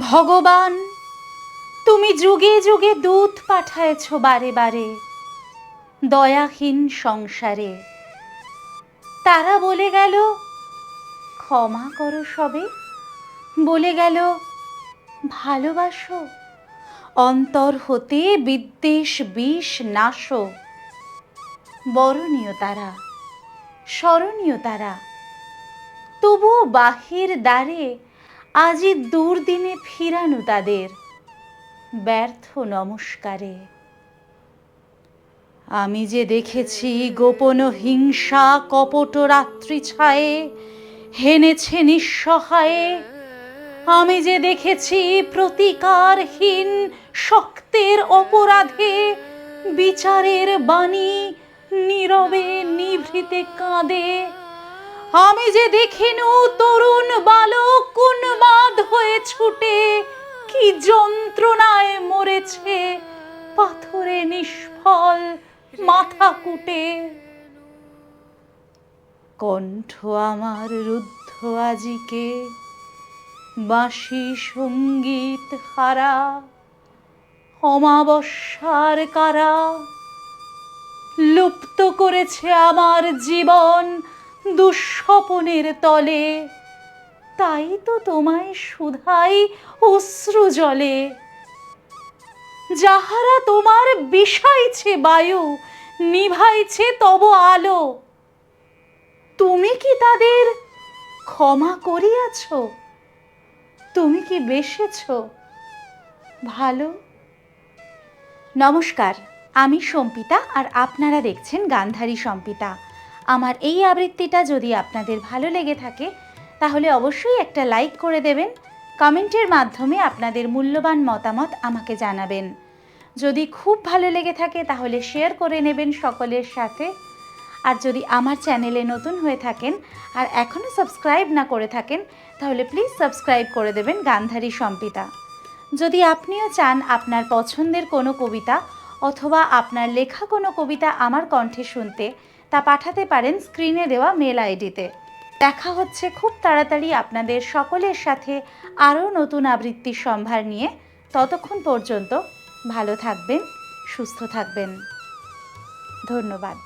ভগবান, তুমি যুগে যুগে দূত পাঠায়েছ বারে বারে, দয়াহীন সংসারে। তারা বলে গেল, ক্ষমা করো সবে। বলে গেল, ভালোবাসো, অন্তর হতে বিদ্বেষ বিষ নাশো। বরণীয় তারা, স্মরণীয় তারা, তবুও বাহির দ্বারে আজি দুর্দিনে ফিরানো তাদের। ব্যর্থ নমস্কারে। আমি যে দেখেছি গোপন হিংসা কপট রাত্রি ছায়ে, হেনেছে নিঃসহায়ে। আমি যে দেখেছি প্রতিকারহীন শক্তের অপরাধে, বিচারের বাণী নীরবে নিভৃতে কাঁদে। আমি যে দেখিনু তরুণ বালক, কোন বাদ হয়ে ছুটে, কি যন্ত্রণায় মরেছে, পাথরে নিষ্ফল মাথা কুটে। কণ্ঠ আমার রুদ্ধ আজিকে, বাঁশি সংগীত হারা, অমাবস্যার কারা, লুপ্ত করেছে আমার জীবন দুঃস্বপনের তলে। তাই তো তোমায় সুধাই অশ্রু জলে। যাহারা তোমার বিষাইছে বায়ু, নিভাইছে তব আলো। তুমি কি তাদের ক্ষমা করিয়াছ? তুমি কি বেসেছ? ভালো। নমস্কার, আমি সম্পিতা আর আপনারা দেখছেন গান্ধারী সম্পিতা। আমার এই আবৃত্তিটা যদি আপনাদের ভালো লেগে থাকে, তাহলে অবশ্যই একটা লাইক করে দেবেন, কমেন্টের মাধ্যমে আপনাদের মূল্যবান মতামত আমাকে জানাবেন। যদি খুব ভালো লেগে থাকে, তাহলে শেয়ার করে নেবেন সকলের সাথে। আর যদি আমার চ্যানেলে নতুন হয়ে থাকেন আর এখনও সাবস্ক্রাইব না করে থাকেন, তাহলে প্লিজ সাবস্ক্রাইব করে দেবেন গান্ধারী সম্পিতা। যদি আপনিও চান আপনার পছন্দের কোনো কবিতা অথবা আপনার লেখা কোনো কবিতা আমার কণ্ঠে শুনতে তা পাঠাতে পারেন স্ক্রিনে দেওয়া মেল আইডিতে। দেখা হচ্ছে খুব তাড়াতাড়ি আপনাদের সকলের সাথে আরও নতুন আবৃত্তির সম্ভার নিয়ে। ততক্ষণ পর্যন্ত ভালো থাকবেন, সুস্থ থাকবেন। ধন্যবাদ।